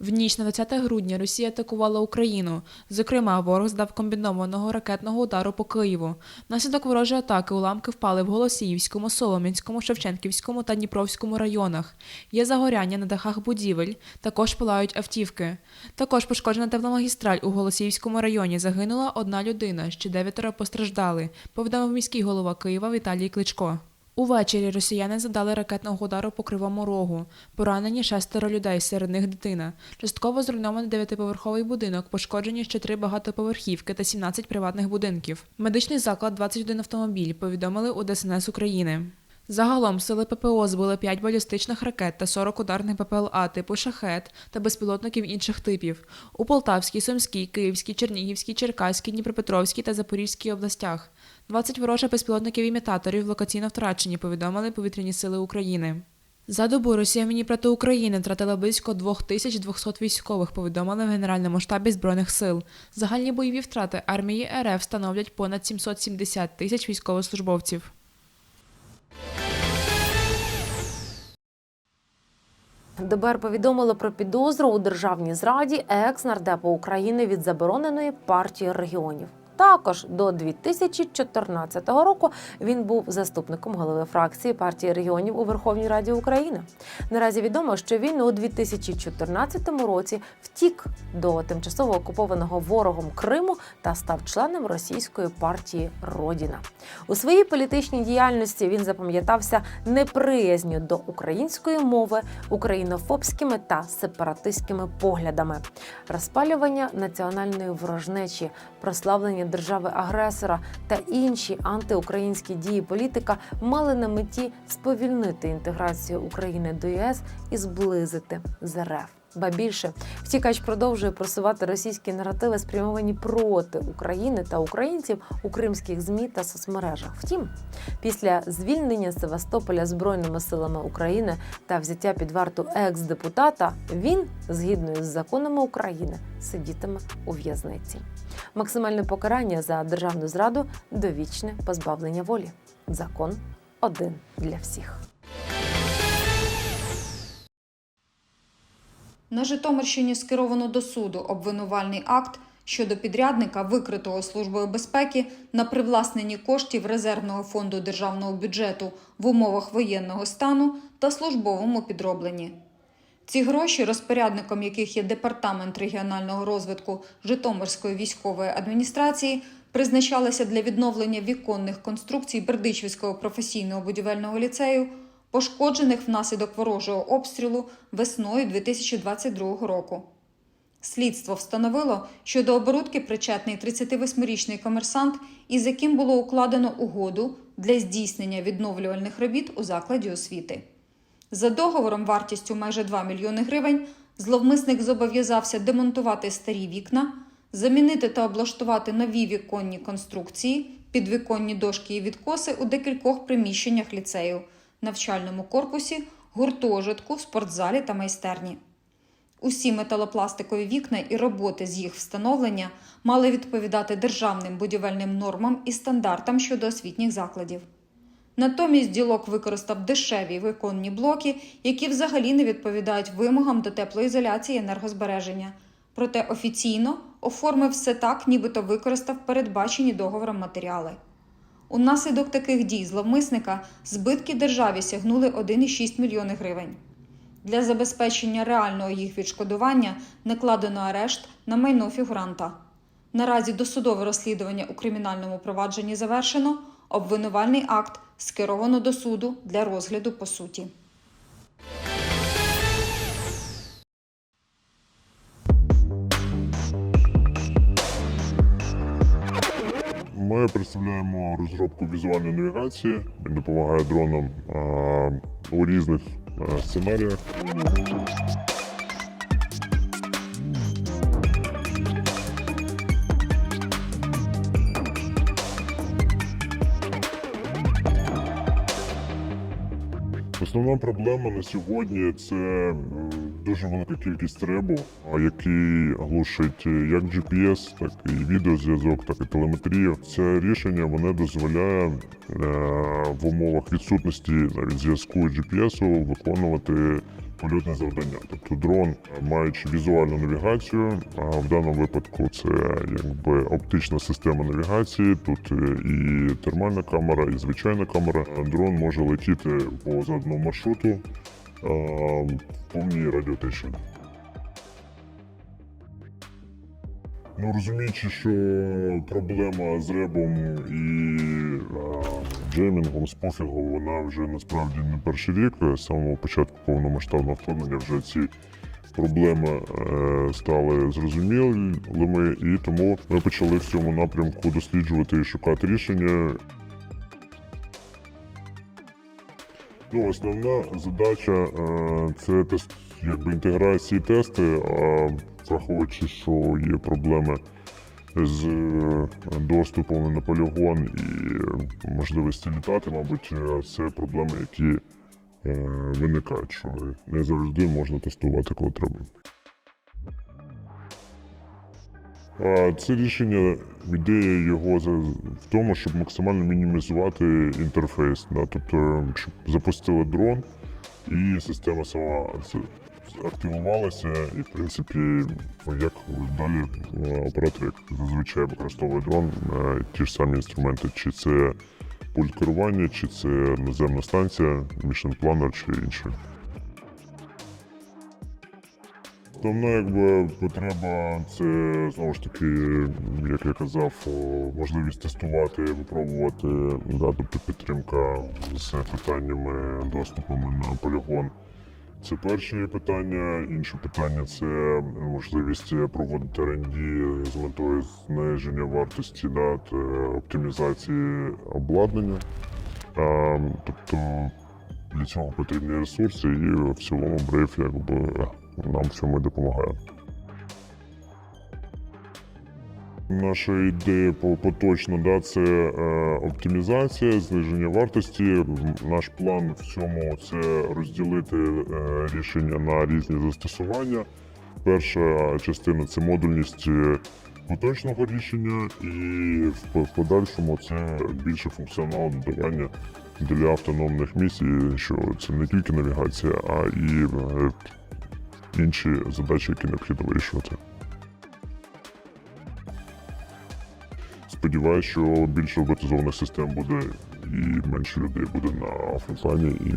ніч на 20 грудня Росія атакувала Україну. Зокрема, ворог здав комбінованого ракетного удару по Києву. Внаслідок ворожої атаки уламки впали в Голосіївському, Солом'янському, Шевченківському та Дніпровському районах. Є загоряння на дахах будівель, також палають автівки. Також пошкоджена тепломагістраль у Голосіївському районі. Загинула одна людина, ще дев'ятеро постраждали, повідомив міський голова Києва Віталій Кличко. Увечері росіяни завдали ракетного удару по Кривому Рогу. Поранені шестеро людей, серед них дитина. Частково зруйнований дев'ятиповерховий будинок, пошкоджені ще три багатоповерхівки та 17 приватних будинків. Медичний заклад 21 автомобіль, повідомили у ДСНС України. Загалом сили ППО збили 5 балістичних ракет та 40 ударних ППЛА типу шахет та безпілотників інших типів у Полтавській, Сумській, Київській, Чернігівській, Черкаській, Дніпропетровській та Запорізькій областях. 20 ворожих безпілотників-імітаторів локаційно втрачені, повідомили повітряні сили України. За добу Росія мені проти України втратила близько 2200 військових, повідомили в Генеральному штабі Збройних сил. Загальні бойові втрати армії РФ становлять понад 770 тисяч військовослужбовців. ДБР повідомило про підозру у державній зраді екс-нардепа України від забороненої партії регіонів. Також до 2014 року він був заступником голови фракції партії регіонів у Верховній Раді України. Наразі відомо, що він у 2014 році втік до тимчасово окупованого ворогом Криму та став членом російської партії Родіна. У своїй політичній діяльності він запам'ятався неприязню до української мови, українофобськими та сепаратистськими поглядами, розпалювання національної ворожнечі, прославлення держави-агресора та інші антиукраїнські дії політика мали на меті сповільнити інтеграцію України до ЄС і зблизити з РФ. Ба більше втікач продовжує просувати російські наративи, спрямовані проти України та українців у кримських змі та соцмережах. Втім, після звільнення Севастополя збройними силами України та взяття під варту екс-депутата, він, згідно із законами України, сидітиме у в'язниці. Максимальне покарання за державну зраду довічне позбавлення волі. Закон один для всіх. На Житомирщині скеровано до суду обвинувальний акт щодо підрядника, викритого Службою безпеки на привласненні коштів резервного фонду державного бюджету в умовах воєнного стану та службовому підробленні. Ці гроші, розпорядником яких є департамент регіонального розвитку Житомирської військової адміністрації, призначалися для відновлення віконних конструкцій Бердичівського професійного будівельного ліцею, пошкоджених внаслідок ворожого обстрілу весною 2022 року. Слідство встановило, що до оборудки причетний 38-річний комерсант, із яким було укладено угоду для здійснення відновлювальних робіт у закладі освіти. За договором вартістю майже 2 мільйони гривень зловмисник зобов'язався демонтувати старі вікна, замінити та облаштувати нові віконні конструкції, підвіконні дошки і відкоси у декількох приміщеннях ліцею, навчальному корпусі, гуртожитку, спортзалі та майстерні. Усі металопластикові вікна і роботи з їх встановлення мали відповідати державним будівельним нормам і стандартам щодо освітніх закладів. Натомість ділок використав дешеві виконні блоки, які взагалі не відповідають вимогам до теплоізоляції енергозбереження. Проте офіційно оформив все так, нібито використав передбачені договором матеріали. Унаслідок таких дій зловмисника збитки державі сягнули 1,6 мільйони гривень. Для забезпечення реального їх відшкодування накладено арешт на майно фігуранта. Наразі досудове розслідування у кримінальному провадженні завершено, обвинувальний акт скеровано до суду для розгляду по суті. Представляємо розробку візуальної навігації. Він допомагає дронам у різних сценаріях. Основна проблема на сьогодні це дуже велика кількість ребу, а, який глушить як GPS, так і відеозв'язок, так і телеметрію. Це рішення воно дозволяє е, в умовах відсутності навіть зв'язку GPS виконувати польотне завдання. Тобто дрон, маючи візуальну навігацію, а в даному випадку це якби оптична система навігації. Тут е, і термальна камера, і звичайна камера. Дрон може летіти по заданому маршруту в повній радіотиші. Ну розуміючи, що проблема з ребом і а, джеймінгом з пофігу, вона вже насправді не перший рік. З самого початку повномасштабного вторгнення вже ці проблеми е, стали зрозумілими, і тому ми почали в цьому напрямку досліджувати і шукати рішення. Ну, основна задача е, це тест, якби інтеграції тести, а враховуючи, що є проблеми з е, доступом на полігон і можливості літати, мабуть, е, це проблеми, які виникають, що не завжди можна тестувати, коли треба. Це рішення, ідея його в тому, щоб максимально мінімізувати інтерфейс. Да? Тобто, щоб запустили дрон, і система сама активувалася, і в принципі, як далі е, оператор як зазвичай використовує дрон, е, ті ж самі інструменти, чи це пульт керування, чи це наземна станція, Mission Planner чи інше. Основна якби потреба це знову ж таки, як я казав, можливість тестувати, випробувати, да, тобто підтримка з питаннями доступами на полігон. Це перше питання. Інше питання це можливість проводити R&D з метою зниження вартості да, оптимізації обладнання. А, тобто для цього потрібні ресурси, і в цілому Brave якби нам в цьому допомагає. Наша ідея по- поточно да, це е, оптимізація, зниження вартості. Наш план в цьому це розділити е, рішення на різні застосування. Перша частина це модульність е, поточного рішення, і в, в подальшому це більше функціонал додавання для автономних місій, що це не тільки навігація, а і е, інші задачі, які необхідно вирішувати. Сподіваюся, що більше роботизованих систем буде і менше людей буде на фронтлайні, і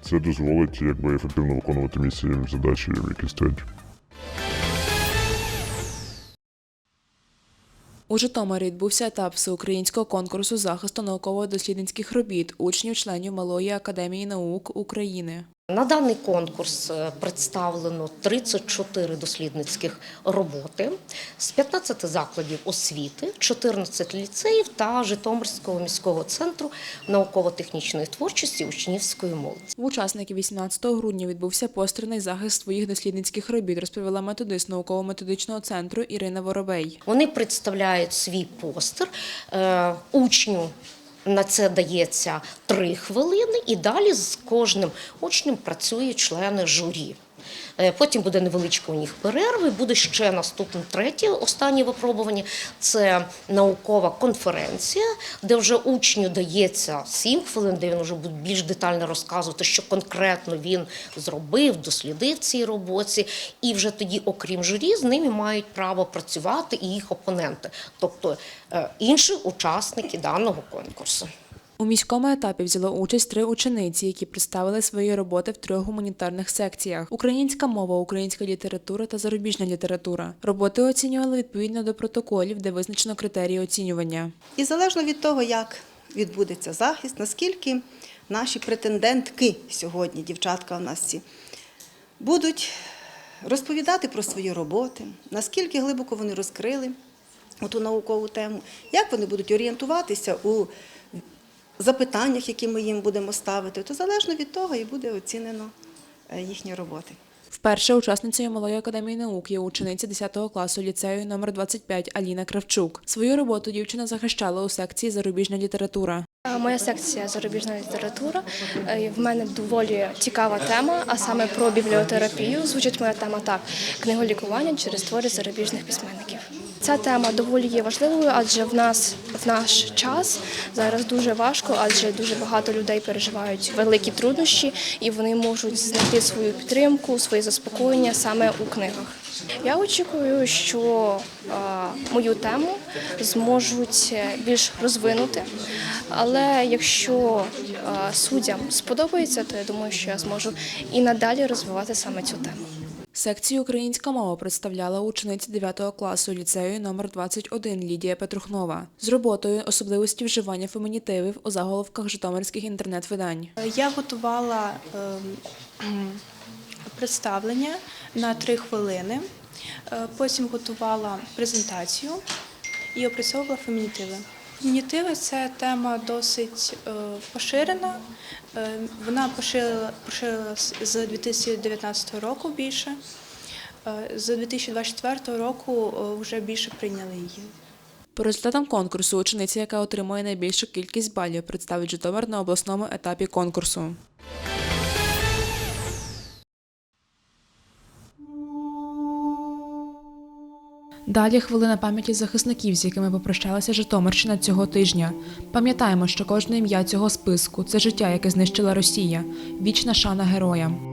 це дозволить якби ефективно виконувати місії задачі, які стоять. У Житомирі відбувся етап всеукраїнського конкурсу захисту науково-дослідницьких робіт учнів-членів Малої академії наук України. На даний конкурс е, представлено 34 дослідницьких роботи з 15 закладів освіти, 14 ліцеїв та Житомирського міського центру науково-технічної творчості учнівської молоді. В учасників 18 грудня відбувся постерний захист своїх дослідницьких робіт, розповіла методист науково-методичного центру Ірина Воробей. Вони представляють свій постер е, учню. На це дається три хвилини, і далі з кожним учнем працює члени журі. Е, Потім буде невеличка у них перерва, буде ще наступне третє останнє випробування. Це наукова конференція, де вже учню дається 7 хвилин, де він вже буде більш детально розказувати, що конкретно він зробив, дослідив цій роботі. І вже тоді, окрім журі, з ними мають право працювати і їх опоненти, тобто е, інші учасники даного конкурсу. У міському етапі взяло участь три учениці, які представили свої роботи в трьох гуманітарних секціях: українська мова, українська література та зарубіжна література. Роботи оцінювали відповідно до протоколів, де визначено критерії оцінювання. І залежно від того, як відбудеться захист, наскільки наші претендентки сьогодні, дівчатка у нас ці, будуть розповідати про свої роботи, наскільки глибоко вони розкрили ту наукову тему, як вони будуть орієнтуватися у запитаннях, які ми їм будемо ставити, то залежно від того і буде оцінено е, їхні роботи. Вперше учасницею Малої академії наук є учениця 10 класу ліцею номер 25 Аліна Кравчук. Свою роботу дівчина захищала у секції зарубіжна література. Моя секція зарубіжна література. Е, В мене доволі цікава тема, а саме про бібліотерапію. Звучить моя тема так: книголікування через твори зарубіжних письменників. Ця тема доволі є важливою, адже в нас в наш час зараз дуже важко, адже дуже багато людей переживають великі труднощі, і вони можуть знайти свою підтримку, своє заспокоєння саме у книгах. Я очікую, що мою тему зможуть більш розвинути. Але якщо суддям сподобається, то я думаю, що я зможу і надалі розвивати саме цю тему. Секцію українська мова представляла учениця 9 класу ліцею номер 21 Лідія Петрухнова з роботою особливості вживання фемінітивів у заголовках житомирських інтернет-видань. Я готувала ем, представлення на три хвилини, е, потім готувала презентацію і опрацьовувала фемінітиви. Фемінітиви це тема досить е, поширена. Е, Вона поширила, з 2019 року більше. Е, З 2024 року е, вже більше прийняли її. По результатам конкурсу учениця, яка отримує найбільшу кількість балів, представить Житомир на обласному етапі конкурсу. Далі хвилина пам'яті захисників, з якими попрощалася Житомирщина цього тижня. Пам'ятаємо, що кожне ім'я цього списку це життя, яке знищила Росія. Вічна шана героям.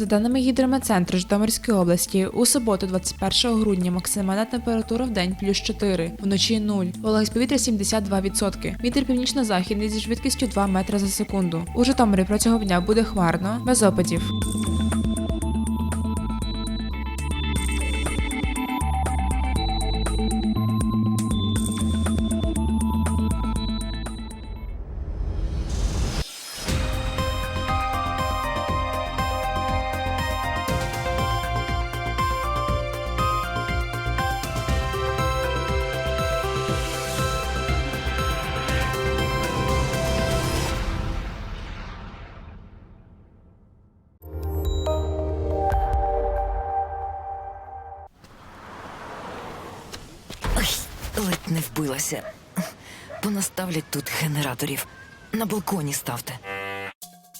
За даними гідрометцентру Житомирської області, у суботу, 21 грудня, максимальна температура в день плюс 4, вночі 0, вологість повітря 72%, вітер північно-західний зі швидкістю 2 метри за секунду. У Житомирі протягом дня буде хмарно, без опадів. Вбилася. Понаставлять тут генераторів. На балконі ставте.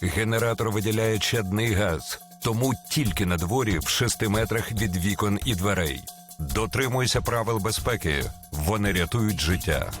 Генератор виділяє чадний газ, тому тільки на дворі в 6 метрах від вікон і дверей. Дотримуйся правил безпеки. Вони рятують життя.